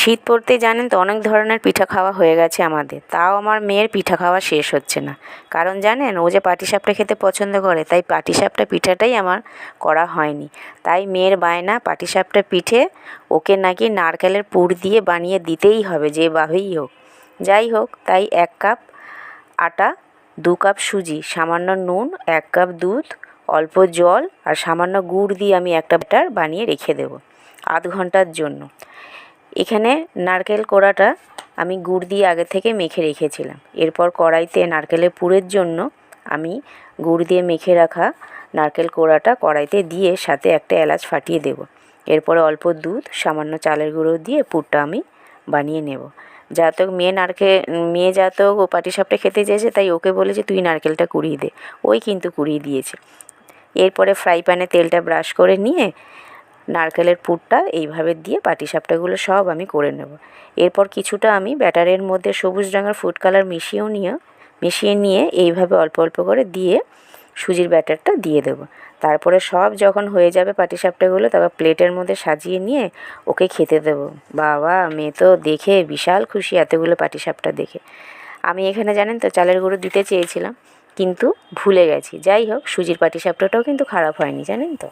শীত পড়তে জানেন তো অনেক ধরনের পিঠা খাওয়া হয়ে গেছে আমাদের। তাও আমার মেয়ের পিঠা খাওয়া শেষ হচ্ছে না। কারণ জানেন, ও যে পাটিসাপটা খেতে পছন্দ করে, তাই পাটিসাপটা পিঠাটাই আমার করা হয়নি। তাই মেয়ের বায়না পাটিসাপটা পিঠে ওকে নাকি নারকেলের পুর দিয়ে বানিয়ে দিতেই হবে, যে যেভাবেই হোক। যাই হোক, তাই এক কাপ আটা, দু কাপ সুজি, সামান্য নুন, এক কাপ দুধ, অল্প জল আর সামান্য গুড় দিয়ে আমি একটা ব্যাটার বানিয়ে রেখে দেবো আধ ঘণ্টার জন্য। এখানে নারকেল কোড়াটা আমি গুড় দিয়ে আগে থেকে মেখে রেখেছিলাম। এরপর কড়াইতে নারকেলের পুরের জন্য আমি গুড় দিয়ে মেখে রাখা নারকেল কোড়াটা কড়াইতে দিয়ে সাথে একটা এলাচ ফাটিয়ে দেবো। এরপরে অল্প দুধ, সামান্য চালের গুঁড়ো দিয়ে পুরটা আমি বানিয়ে নেব। যাতে মেয়ে নারকেল, মেয়ে যাতে ও পাটিসাপটা খেতে চেয়েছে, তাই ওকে বলেছে তুই নারকেলটা কুড়িয়ে দে। ওই কিন্তু কুড়িয়ে দিয়েছে। এরপরে ফ্রাই প্যানে তেলটা ব্রাশ করে নিয়ে নারকেলের পুরটা এইভাবে দিয়ে পাটিসাপটাগুলো সব আমি করে নেব। এরপর কিছুটা আমি ব্যাটারের মধ্যে সবুজ রঙের ফুড কালার মিশিয়েও নিয়ে, মিশিয়ে নিয়ে এইভাবে অল্প অল্প করে দিয়ে সুজির ব্যাটারটা দিয়ে দেবো। তারপরে সব যখন হয়ে যাবে পাটিসাপটাগুলো তারপর প্লেটের মধ্যে সাজিয়ে নিয়ে ওকে খেতে দেবো। বাবা, মেয়ে তো দেখে বিশাল খুশি এতগুলো পাটিসাপটা দেখে। আমি এখানে জানেন তো চালের গুঁড়ো দিতে চেয়েছিলাম, কিন্তু ভুলে গেছি। যাই হোক, সুজির পাটিসাপটাটাও কিন্তু খারাপ হয়নি, জানেন তো?